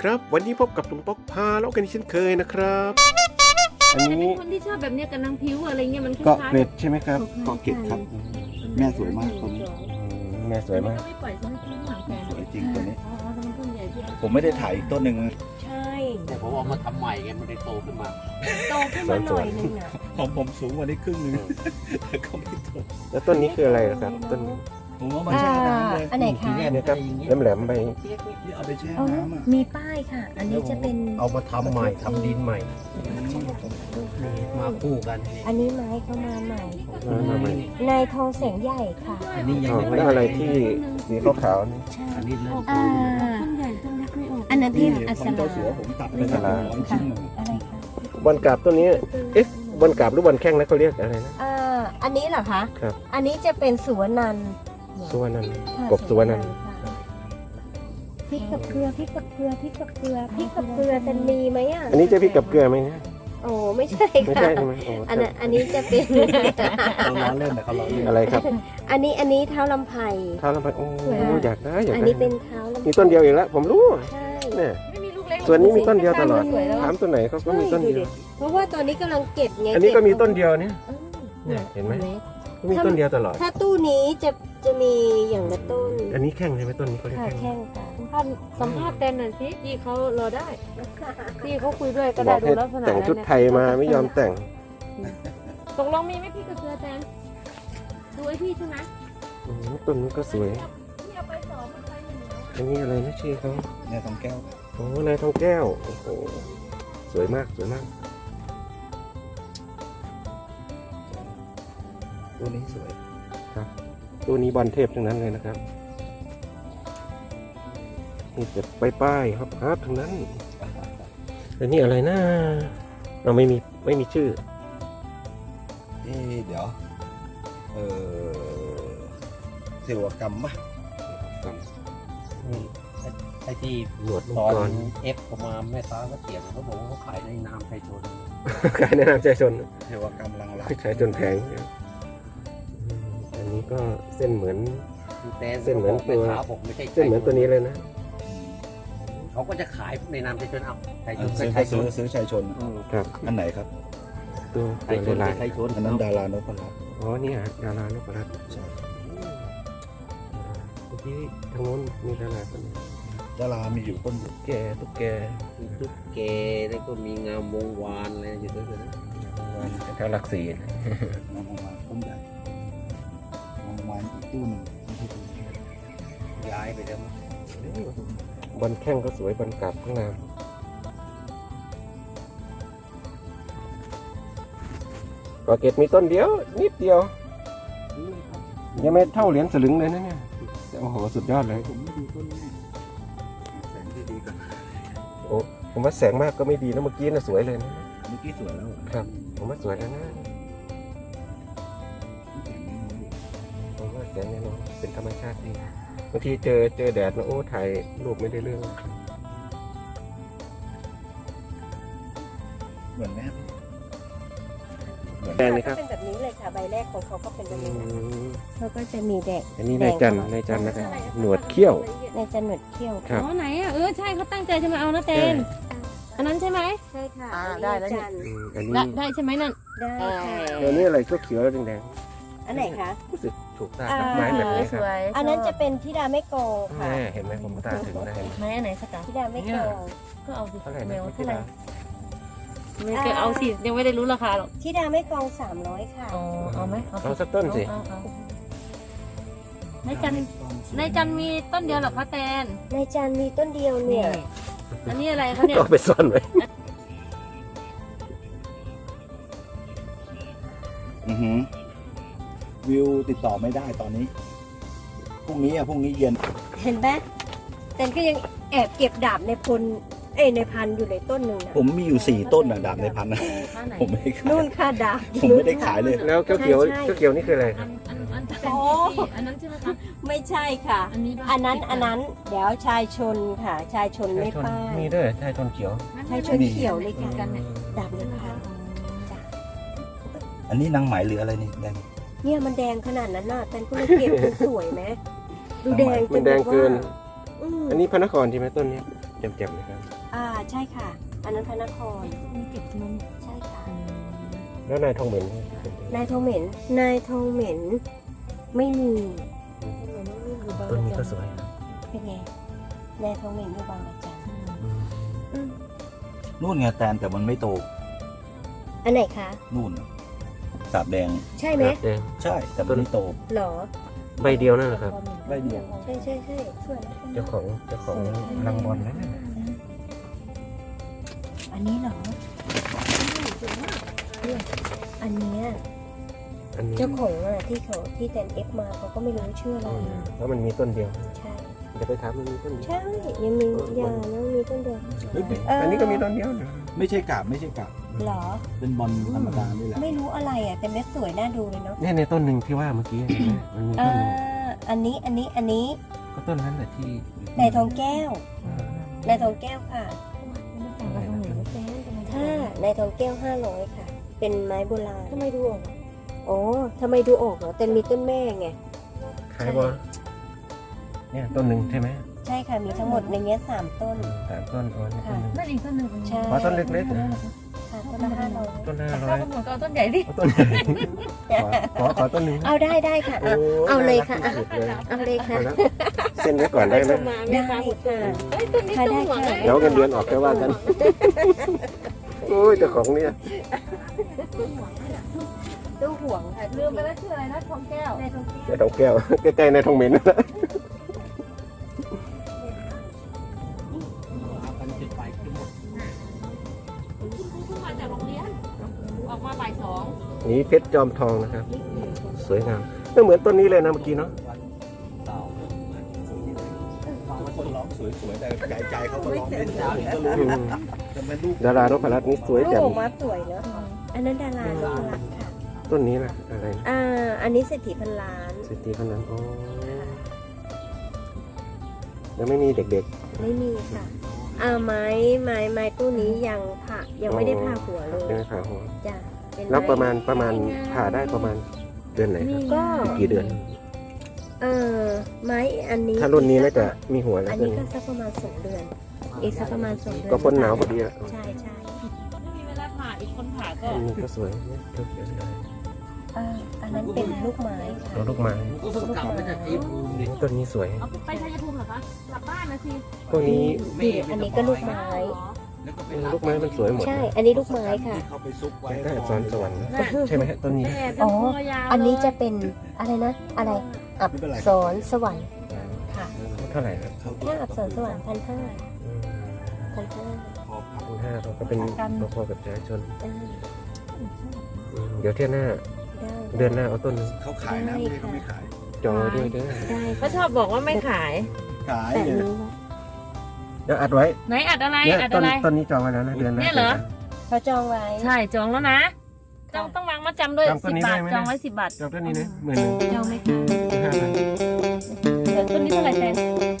ครับ วันนี้พบกับลุงป๊อกพาแล้วกันเช่นเคยนะครับ อันแต่นี้เป็นคนที่ชอบแบบเนี้ยกับนางพิ้วอะไรเงี้ยมันคเกาะล้ายเกร็ดใช่ไหมครับเกาะเกร็ดครับ แม่สวยมากตัวนี้แม่สสววยยมากก็ไม่ปล่อยใช่ไหมพี่หางแฟนสวยจริงตัวนี้อ๋อแต่มันต้นใหญ่ที่ผมไม่ได้ถ่ายอีกต้นหนึ่งใช่แต่ผมเอามาทำใหม่ไงมันได้โตขึ้นมาโตขึ้นมาหน่อยนึงอะผมผมสูงกว่านี้ครึ่งหนึงแต่ก็ไม่โตแล้วต้นนี้คืออะไรล่ะครับต้นนี้ ผมเอามาแช่น้ำเลยอันไหนคะ เนี่ยครับแหลมๆไปที่เอาไปแช่อ๋อน้ำอะมีป้ายค่ะ อันนี้จะเป็นเอามาทำใหม่ทำดินใหม่มาคู่กันอันนี้ไม้เข้ามาใหม่มามาใหม่นายทองแสงใหญ่ค่ะ อันนี้ยังอ๋อไม่แล้วอะไรที่สีขาวๆนี่ใช่อันนี้เริ่มอ่าต้นใหญ่ต้นเล็กไม่ออกอันนั้นที่นี่อัศของราเจ้าสัวผมตัดไปสักร้อยชิ้นหนึ่งอะไรคะบอลกราบต้นนี้เอ๊ะบอลกราบหรือบอลแข้งนะเขาเรียกอะไรนะอ่าอันนี้เหรอคะครับอันนี้จะเป็นสุวรรณันท์ สุวรรณันท์ค่ะกบสุวรรณันท์ค่ะพริกกับเกลือพริกกับเกลือพริกกับเกลือพริกกับเกลือจะมีไหมอะอันนี้จะพริกกับเกลือไหมเนี่ยโอ้ไม่ใช่ไม่ค่ะใช่ใช่ไหมโอ้อันนั้นอันนี้จะเป็นเขาล้อเล่นแต่เขาล้อเล่นอะไรครับอันนี้อันนี้เท้าลำไผ่ เท้าลำไยโอ้ค่ะ อยากได้อยากอันได้นี้เป็นเท้าลำไผ่มีต้นเดียวเองละผมรู้ใช่ เนี่ยไม่มีลูกเล็กส่วนนี้มีต้นเดียวตลอด สวยแล้ว ถามตัวไหนเขาก็มีต้นเดียว เพราะว่าตอนนี้กำลังเก็บไงอันนี้ก็เบมีต้นเดียวเนี่ยอืมเนี่ยเห็นไหมก็มีต้นเดียวตลอด ถ้าตู้นี้จะ จะมีอย่างละต้นอันนี้แข้งใช่ไหมต้นนี้เขาเรียกค่ะแข้งแข้งค่ะสัมภาษณ์สัมภาษณ์แตนหน่อยสิพี่เขารอได้พี่เขาคุยด้วยก็บได้อกดูให้ลักษณะแต่งชุดไทยมาไม่ยอมแต่ง ตกลงมีไหมพี่กับเกลือแตนดูไอ้พี่ใช่ไหมอืมต้นนี้ก็สวย พี่เอาไปสองมันไปหนึ่งแล้วอันนี้อะไรนะชื่อเขาเนี่ยทองแก้วโอ้นายทองแก้ว โอ้โห สวยมากสวยมาก ตัวนี้สวย ตัวนี้บอลเทพทั้งนั้นเลยนะครับนี่จะป้ายป้ายๆครับฮาร์ดทั้งนั้นแล้วนี่อะไรนะเราไม่มีไม่มีชื่อเอ๊ะเดี๋ยว เออเทวกรรมปะไอ้ที่หนวดมังตอนกรเอฟออกมาแม่ค้าก็เถียงเขาบอกว่าเขาขายในนามไทยชนขายในนามใจชนเทวกรรมลังลักใช้จนแพงอืมอันนี้ ก็เส้นเหมือน แต่เส้นเหมือนตัวแม่ค้าบอกไม่ใช่เส้นเหมือนตัวนี้เลยนะ เขาก็จะขายในนามไทยชนเอาไทยชอันนก็ซื้อไทยชซื้อนซื้อชายชน อืมครับ อันไหนครับ ตัวไทตัวยชนลายไทยชนอันนั้นดารานพรัตน์ๆอ๋อนี่ฮะดารานพรัตน์ใช่เมื่อกี้ทางโน้นมีดาราคนหนึงดารามีอยู่ต้นเดียวแกตุ๊กแกมีตุ๊กแกแล้วก็มีงามวงวานอะไรอยู่ด้วยนะแถวหลักสี่ายไปแล้วมั้งบอลแข้งก็สวยบอลกลับข้างหน้ากอเกตมีต้นเดียว นิดเดียว ยังไม่เท่าเหรียญสลึงเลยนะเนี่ยโอ้โหสุดยอดเลยผมไม่ดูต้นนี้แสงที่ดีกันโอ้ผมว่าแสงมากก็ไม่ดีนะเมื่อกี้น่ะสวยเลยนะเมื่อกี้สวยแล้วครับ ผมว่าสวยแล้วนะแสงนี้น้อยผมว่าแสงแน่นอนเป็นธรรมชาติดี บางทีเจอเจอแดดนะโอ้ถ่ายรูปไม่ได้เรื่อง เหมือนแม่เหมือนแดงนี่ครับ เป็นแบบนี้เลยค่ะ ใบแรกของเขาก็เป็นแบบอืนี้นะมเขาก็จะมีแดกอันนี้นายจันทร์นายจันทร์นะครับหนวดเขี้ยว ในจะหนวดเขี้ยวครับ อ๋อไหนอะเออใช่เขาตั้งใจจะมาเอานะเตนอันนั้นใช่ไหมใช่ค่ะอ่าอันได้นี้แล้วเนี่ย จันทร์อืมอันนี้ได้ได้ใช่ไหมนั่น ได้ค่ะ เดี๋ยวนี้อะไรก็เขียวๆแดง อันไหนคะๆรู้สึกถูกตาอ่ากับไม้แบบนี้ครับอันนั้นจะเป็นทิดาไม่โกงค่ะแม่เห็นไหมผมตาถึงได้เห็นไหม ไม้อันไหนสักการทิดาไม่โกงก็เอาสิเท่าไหร่แมนะวพี่เท่าไหร่ดาไม่ก็เอาสิยังไม่ได้รู้ราคาหรอกทิดาไม่โกงสามร้อยค่ะ อ๋อเอาไหมเอาสักต้นสิเอาเอานายจันนายจันมีต้นเดียวเหรอคะแตนในจันทร์มีต้นเดียวเนี่ยอันนี้อะไรคะเนี่ยก็เอาไปซ่อนไว้อือหือ วิวติดต่อไม่ได้ตอนนี้ พรุ่งนี้อะพรุ่งนี้เย็น เห็นไหมแต่ก็ยังแอบเก็บดาบในพลเอ้ยในพันอยู่ในต้นหนึ่งนะผมมีอยู่สี่ต้นอะดาบในพันนะท่าไหนผมไม่ได้ขายนู่นค่ะดาบผมไม่ได้ขายเลยแล้วเขียวๆเขียวๆนี่คืออะไรคอัรับนอันอันจะเป็นโอ้ที่อันนั้นใช่ไหมคะไม่ใช่ค่ะอันนี้บ้างอันนั้นอันนั้นเดี๋ยวชายชนค่ะ ชายชนไม่ป้ายมีด้วยชายชนเขียวชายชนเขียวเลยเหมืค่ะอนกันเนี่ยดาบในพันจ้ะอันนี้นางไหมหรืออะไรนี่แดง เนี่ยมันแดงขนาดนั้นน่ะแต่ก็เลยเก็บมันสวยไหมดูแดงจมันแดงเกินแบบว่าอืมอันนี้พระนครใช่ไหมต้นเนี้ยแจ่มๆเลยครับ อ่าใช่ค่ะ อันนั้นพระนครมีเก็บมันใช่ค่ะ แล้วนายทองเหม็นนายทองเหม็นนายทองเหม็นไม่มีต้นนี้ก็สวยครับเป็นไงนายทองเหม็นอยู่บางระจันอืมนู่นไงแตนแต่มันไม่โต อันไหนคะ นู่น สาบแดง ใช่ไหมแดง ใช่แต่มันไม่โต หรอใบเดียวนั่นแหละครับ ใบเดียว ใช่ใช่ใช่สวยนะเจ้าของเจ้าของรังบอลนั่นน่ะอันนี้เหรอเนี่ยอันเนี้ยอันนี้เจ้าของอะที่เขาที่แตนเอฟมาเขาก็ไม่รู้ชื่ออะไรอืมแล้วมันมีต้นเดียวใช่เดี๋ยวไปถามมันมีต้นเดียวใช่ยังมียาแล้วมีต้นเดียว เฮ้ยเอออัอันนี้ก็มีต้นเดียวนะไม่ใช่กาบไม่ใช่กาบ เหรอ เป็นบอลธรรมดานี่แหละไม่รู้อะไรอะแต่เม็ดสวยน่าดูเลยเนาะเนี่ยในต้นหนึ่งที่ว่าเมื่อกี้เห็นไหมมันมีอ่าต้นหนึ่งอันนี้อันนี้อันนี้ก็ต้นนั้นแหละที่นายทองแก้วอ่านายทองแก้วค่ะถ้านายทองแก้วห้าร้อยค่ะ เป็นไม้โบราณทำไมดูออกโอ้ทำไมดูออกเหรอแต่มีต้นแม่ไงขายบอเนี่ยต้นหนึ่งใช่ไหมใช่ค่ะมีทั้งหมดในเนี้ยสามต้น สามต้นอ๋อนี่ต้นหนึ่งนั่นอีกต้นหนึ่งใช่อ๋อต้นเล็กๆนะค่ะต้น ละห้าร้อยต้นห้าร้อเรายก็หมดก็เอาต้นใหญ่ดิ เอาต้นใหญ่ขอขอขอต้นหนึ่งเอาได้ได้ค่ะโอ้อะ เอาเลยค่ะน่ารักที่สุดเลยเอาเลยค่ะ เอาละเซ็นไว้ก่อนได้ไหมได้ค่ะ เฮ้ยต้นนี้ค่ะต้นได้หวานค่ะเดี๋ยวเงินเดือนออกแค่ว่ากันโอ้ยเจ้าของเนี่ยตู้ห่วงค่ะลืมไปแล้วชื่ออะไรนะทองแก้วนายทองแก้วเจ้าทองแก้วใกล้ๆในทองเหม็นนะ นี่เพชรจอมทองนะครับ สวยงามก็เหมือนต้นนี้เลยนะเมื่อกี้เนาะเต่าคนร้องสวยๆแต่ใจใจเขาก็ร้องเล่นดาวก็รู้แต่มันลูกดารานพรัตน์นี่สวยแจ่มออกมาสวยเนอะอันนั้นดารานพลักษ์ค่ะต้นนี้นะอะไรอ่าอันนี้เศรษฐีพันล้านสิทธิคนนั้านโอ้ยังไม่มีเด็กๆ ไม่มีค่ะอ่าไม้ไม้ไม้ตู้นี้ยังผ่ายังไม่ได้ผ่าหัวเลๆยใช่ไหมครับผมจ้ะ เป็นไแล้วประมาณประมาณผ่าได้ประมาณเดือนไหนครับก็ อีกกี่เดือน เออไม้อันนี้ถ้ารุ่นนี้น่าจะมีหัวแล้อัวนตัวนี้ก็นี้สักประมาณสองเดือน อีกสักประมาณสองเดือนก็พ้นหนาวพอดีอะใช่ใช่ต้นไม่มีเวลาผ่าอีกคนผ่าก็อันนี้ก็สวยเนี่ยเดี๋ยวๆเอออันนั้นเป็นลูกไม้ๆค่ะ เอาลูกไม้ก็สกัดมาจากไอ้ภูมิดิต้นนี้สวยเอาไปชัยภูมิเหรอคะกลับบ้านนะสิต้นนี้นี่อันนี้ก็ลูกไม้แล้วก็เอเป็นอ ลูกไม้มันสวยหมดใช่นะอันนี้ลูกไม้ค่ะ ที่เขาไปซุกไว้ได้อักษรสวรรค์นะใช่ไหมฮะต้นนี้แม่อ๋เป็นอคอยาวอันนี้จะเลยเป็นอะไรนะ อะไร อับสอนสวรรค์ค่ะเท่าไหร่ครับเขาถ้าอับสอนสวรรค์พันห้าอืมพันห้าพอพับพันห้าเราก็เป็นพอๆกับประชาชนได้อืมเดี๋ยวเที่ยวหน้าได้เดือนหน้าเอาต้นเขาขายนะไม่ได้เขาไม่ขาย จองไว้ด้วยเด้อได้เขาชอบบอกว่าไม่ขาย ขายแต่เนี่ยนี้ว่า เดี๋ยวอัดไว้ไหนอัดอะไรเนี่ยอัดต้อะนไร ต้นนี้จองไว้แล้วนะเดือนหน้าเนี่ยเหรอ เขาจองไว้ ใช่จองแล้วนะ ต้องต้องวางมาจำด้วยจองต้สินบนี้บาทได้ไหม จองไว้สิบบาทจองต้นนี้นะหมื่นหนึ่งจองไหมคะห้าพันเดี๋ยวต้นนี้เท่าไหร่แตน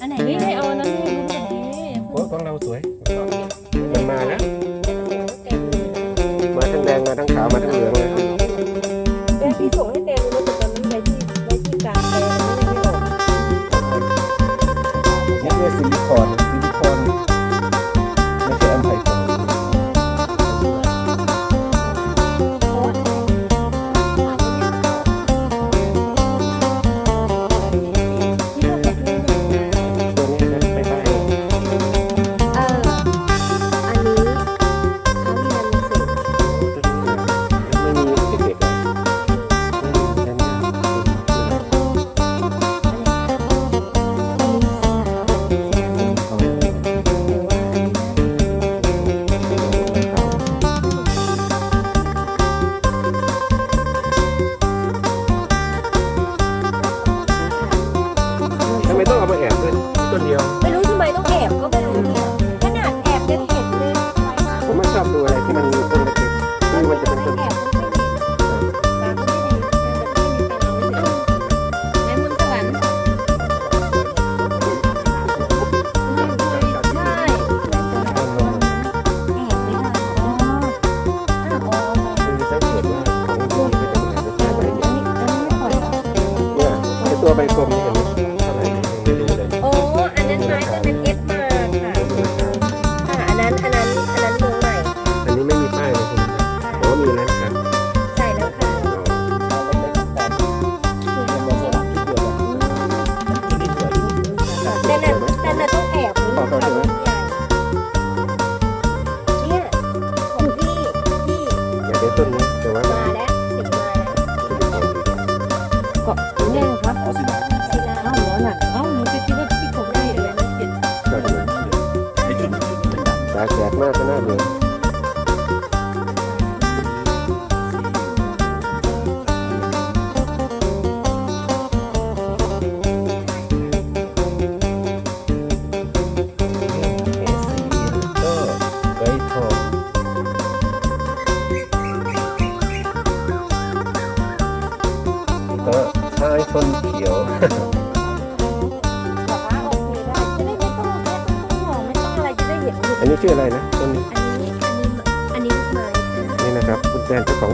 อันไหนนี่นี่ให้เอาอันนั้นให้รู้กันดีโอ้ของเราสวยมันมาแล้ว มาทั้งแดงมาทั้งขาวมาทั้งเหลือง ตา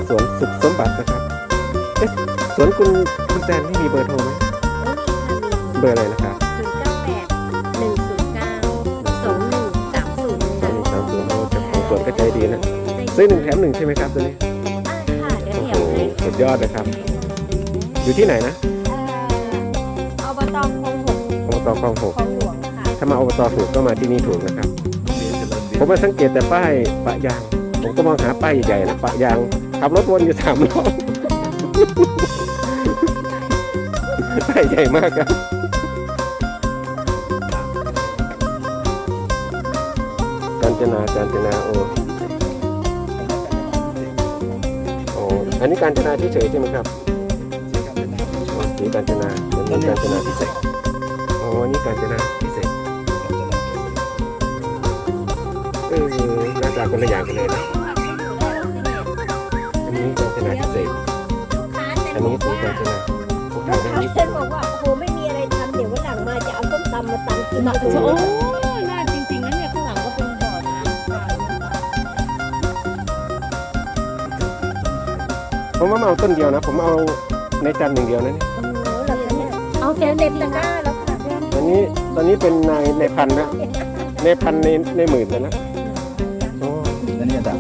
สวนสุขสมบัตินะครับ เอ๊ะสวนคุณคุณแตนที่มีเบอร์โทรไหมโอ้มีค่ะมีเบอร์อะไรนะครับศูนย์เก้าแปดหนึ่งศูนย์เก้าสองหนึ่งสามศูนย์สาค่ะมสามศูนย์โอ้เจ้าของสวนก็ใจดีนะซื้อหนึ่งแถมหนึ่งใช่ไหมครับตัวนี้อ่าค่ะเดี๋ยวโอ้เดี๋โหยวให้สุดยอดนะครับ อยู่ที่ไหนนะเอาอบตคลองหกอบตคลองหกคลองหลวงค่ะถ้ามาอบตถูกก็มาที่นี่ถูกนะครับเรียนเจริญวิทผมย์มาสังเกตแต่ป้ายปะยาง ผมก็มองหาป้ายใหญ่ๆนะปะยาง ขับรถวนอยู่สามรอบใหญ่มากครับกาญจนากาญจนาโอโออันนี้กาญจนาที่เฉยใช่ไหมครับสีกาญจนาอันต้นกาญจนาพิเศษโอ้อันนี้กาญจนาพิเศษเออหน้าตาคนละอย่างกันเลยนะ จนาพิเศษอันนี้สีกาญจนาผมลูถ่ายกได้ค้านิดเช่นบอกว่าโอ้โหไม่มีอะไรทำเดี๋ยววันหลังมาจะเอาส้มตำมาตำกินหนักดูโอ้น่าจริงๆนะเนี่ยข้างหลังก็เป็นบ่อน้ำปลาเนี่ยผมว่ามาเอาต้นเดียวนะ ผมเอาในจันทร์หนึ่งเดียวนะเนี่ยเหลังเนี่ยเอาแกเต็เด็มดตะเลยกร้าแล้วค่ะอันนี้ตอนนี้เป็นในในพันนะในพันในในหมื่นเลยนะโอ้นั่นนี่ด่าง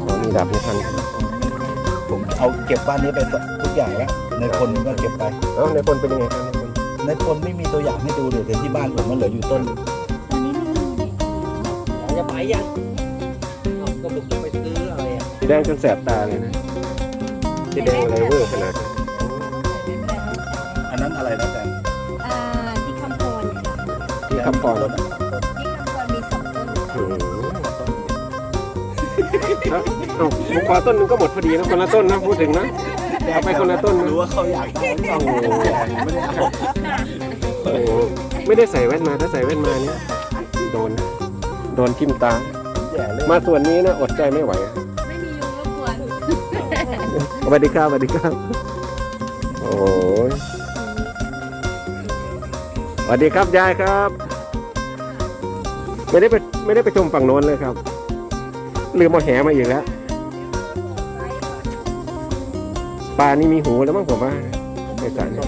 โหมีดาบในพัน เอาเก็บบ้านนี้ไปทุกอย่างแล้วในคนก็เก็บไปเอ้าในพลเป็นยังไงครับในพลในคนไม่มีตัวอย่างให้ดูเลยแต่ที่บ้านผมมันเหลืออยู่ต้นตอนนี้ไม่มีเนี่ยเราจะไปยังเอาก็บอกจะไปซื้ออะไรอะสีแดงจนแสบตาเลยนะสีแดงอะไรเวอร์ขนาดนั้นอันนั้นอะไรนะแตนอ่าที่คำพรค่ะที่คำพร แล้วเอ้าผมขอต้นหนึงก็หมดพอดีนะคนละต้นนะพูดถึงนะเอาไปคนละต้นนะรู้ว่าเขาอยากได้หรือเปล่าไม่ได้เอาโอ้โหไม่ได้ใส่แว่นมาถ้าใส่แว่นมาเนี่ยโดนนะโดนทิ่มตา แย่เลยมาส่วนนี้นะอดใจไม่ไหวไม่มียุงรบกวนสวัสดีครับสวัสดีครับโอ้ยสวัสดีครับยายครับ ไม่ได้ไปไม่ได้ไปชมฝั่งโน้นเลยครับ ลืมเอาแหมาอีกแล้ว ปลานี่มีหูแล้วมั้งผมว่าในสระนี้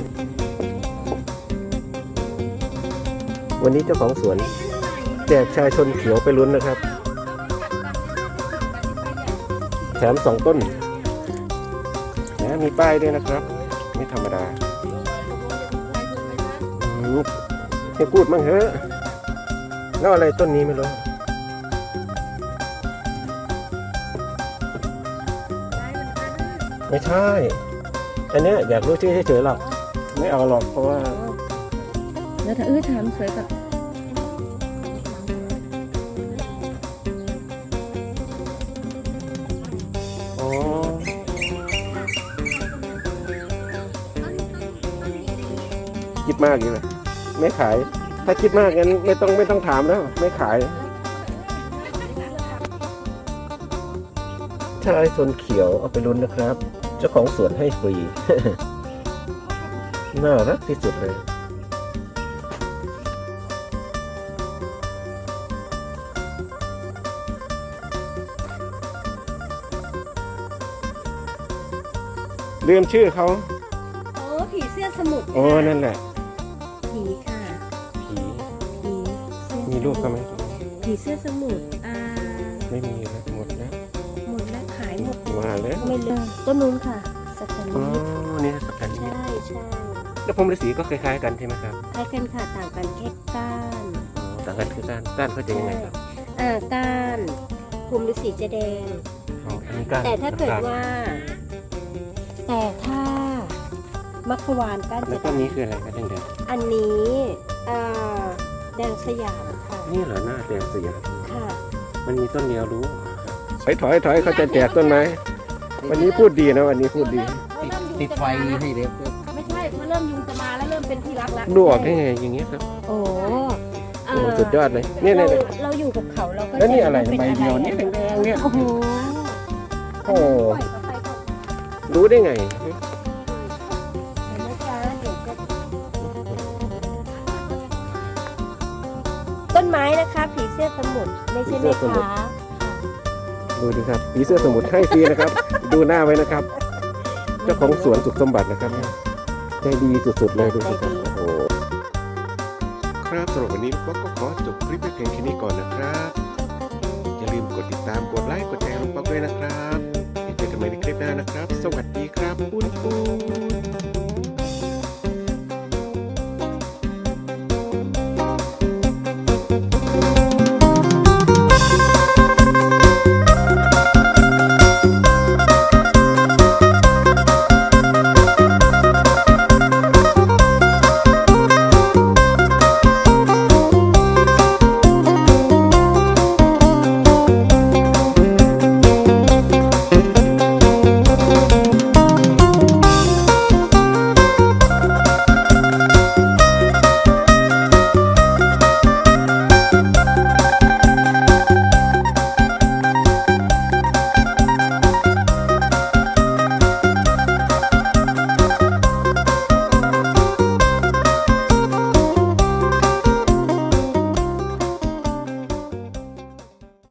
วันนี้เจ้าของสวน แจกชายชนเขียวไปลุ้นนะครับ แถมสองต้นนะมีป้ายด้วยนะครับ ไม่ธรรมดาให้พูดมั่งเถอะแล้วอะไรต้นนี้ไม่รู้ ไม่ใช่ อันเนี้ยอยากรู้ชื่อเฉยๆหรอก ไม่เอาหรอกเพราะว่าแล้วถ้าเออถามสวยกับอ๋อคิดมากอยู่เลยไม่ขาย ถ้าคิดมากงั้นไม่ต้องไม่ต้องถามแล้ว ไม่ขายชายชนเขียวเอาไปลุ้นนะครับเจ้าของสวนให้ฟรี น่ารักที่สุดเลยลืมชื่อเขาโอ้ผีเสื้อสมุทรโอ้นั่นแหละ ผีค่ะผีผีเสื้อมีรูปเขาไหมผีเสื้อสมุทรอ่า ไม่มี มาแล้วไม่เหลยต้นนู้นค่ะสักกันอ๋อนี้นี่สักกันนี้ใช่ใช่แล้วผมฤาษีก็คล้ายๆกันใช่ไหมครับคล้ายกันค่ะต่างกันแค่ก้านอ๋อต่างกันคือการก้านเขาจะยังไงครับอ่าก้านภูมิฤาษีจะแดง อ๋อหอันนี้ก้านแต่ถ้าเกิดน้ำตลว่า แต่ถ้ามัขวานก้านแล้จะวต้นนี้คืออะไรกันแดงอันนี้อ่าแดงสยามค่ะๆนี่เหรอหน้าแดงสยามค่ะ มันมีต้นเดียวรู้ ถอยถอยถอยเขาจะแจกต้นไม้ วันนี้พูดดีนะวันนี้พูดดีติดติดไฟให้เด็กไม่ใช่เพราะเริ่มยุงจะมาแล้วเริ่มเป็นที่รักแล้วดูออกได้ไงอย่างเงี้ยครับโอ้โอ้สุดยอดเลยเนี่ยเราเนี่ยเนี่ยเราอยู่กับเขาเราก็แล้วนี่จอะไรว่าป็ใบเดียวนี่อะแดงๆเนี่ยโอ้โหโอ้ปล่อยเขาไปก่อนรู้ได้ไงเห็นไหมจ๊ะเดี๋ยวจะต้นไม้นะคะผีเสื้อสมุทรไม่ใช่แม่ค้า ดูดิครับผีเสื้อสมุทรให้ฟรีนะครับ ดูหน้าไว้นะครับ เจ้าของสวนสุขสมบัตินะครับใจดีสุดๆเลยดูสิครับโอ้โหครับสำหรับวันนี้ป๊อกก็ขอจบคลิปไว้เพียงแค่นี้ก่อนนะครับ อย่าลืมกดติดตามกดไลค์กดแชร์ลงป๊อกด้วยนะครับเดี๋ยวเจอกันใหม่ในคลิปหน้านะครับ สวัสดีครับปุ้นปุ้น